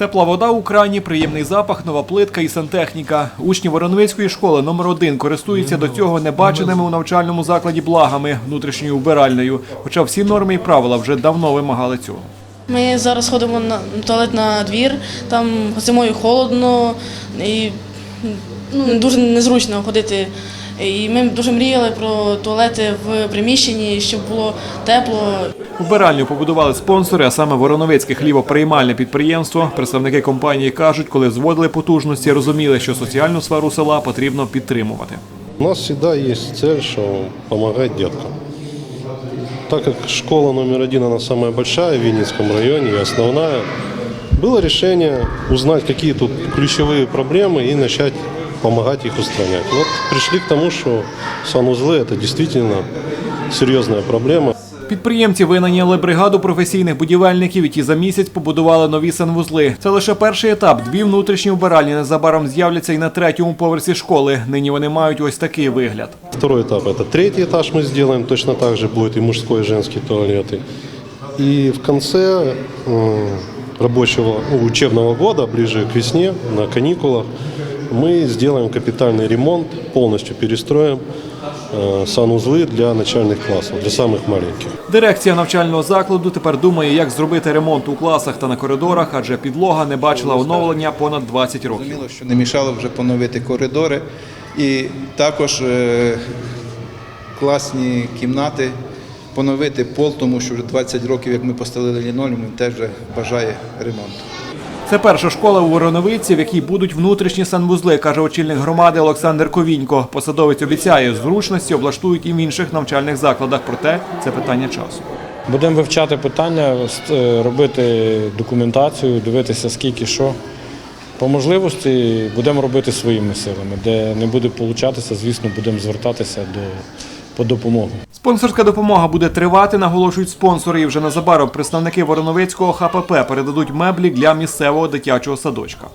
Тепла вода у крані, приємний запах, нова плитка і сантехніка. Учні Вороновицької школи номер 1 користуються до цього небаченими у навчальному закладі благами внутрішньою вбиральнею. Хоча всі норми і правила вже давно вимагали цього. Ми зараз ходимо на туалет на двір, там зимою холодно і ну, дуже незручно ходити. І ми дуже мріяли про туалети в приміщенні, щоб було тепло. Вбиральню побудували спонсори, а саме Вороновицьке хлібоприймальне підприємство. Представники компанії кажуть, коли зводили потужності, розуміли, що соціальну сферу села потрібно підтримувати. У нас всегда есть цель, что помогать деткам. Так как школа номер один, она самая большая в Винницком районе и основная, было решение узнать, какие тут ключевые проблемы и начать помогать их устранять. Вот пришли к тому, что санузлы – это действительно серьезная проблема. Підприємці винайняли бригаду професійних будівельників, які за місяць побудували нові санвузли. Це лише перший етап. Дві внутрішні вбиральні незабаром з'являться і на третьому поверсі школи. Нині вони мають ось такий вигляд. Второй этап – это третий этаж мы сделаем, точно так же будет и мужской, и женский туалеты. И в конце э, рабочего ну, учебного года, ближе к весне, на каникулах, мы сделаем капитальный ремонт, полностью перестроим э, санузлы для начальных классов, для самых маленьких. Дирекція навчального закладу тепер думає, як зробити ремонт у класах та на коридорах, адже підлога не бачила оновлення понад 20 років. Зрозуміло, що не мішало вже поновити коридори і також е, класні кімнати, поновити пол, тому що вже 20 років, як ми постелили лінолеум, він теж вже бажає ремонту. Це перша школа у Вороновиці, в якій будуть внутрішні санвузли, каже очільник громади Олександр Ковінько. Посадовець обіцяє, зручності облаштують і в інших навчальних закладах. Проте це питання часу. Будемо вивчати питання, е, робити документацію, дивитися скільки що. По можливості будемо робити своїми силами. Де не буде получатися, звісно, будемо звертатися до, по допомогу. Спонсорська допомога буде тривати, наголошують спонсори. І вже незабаром представники Вороновицького ХПП передадуть меблі для місцевого дитячого садочка.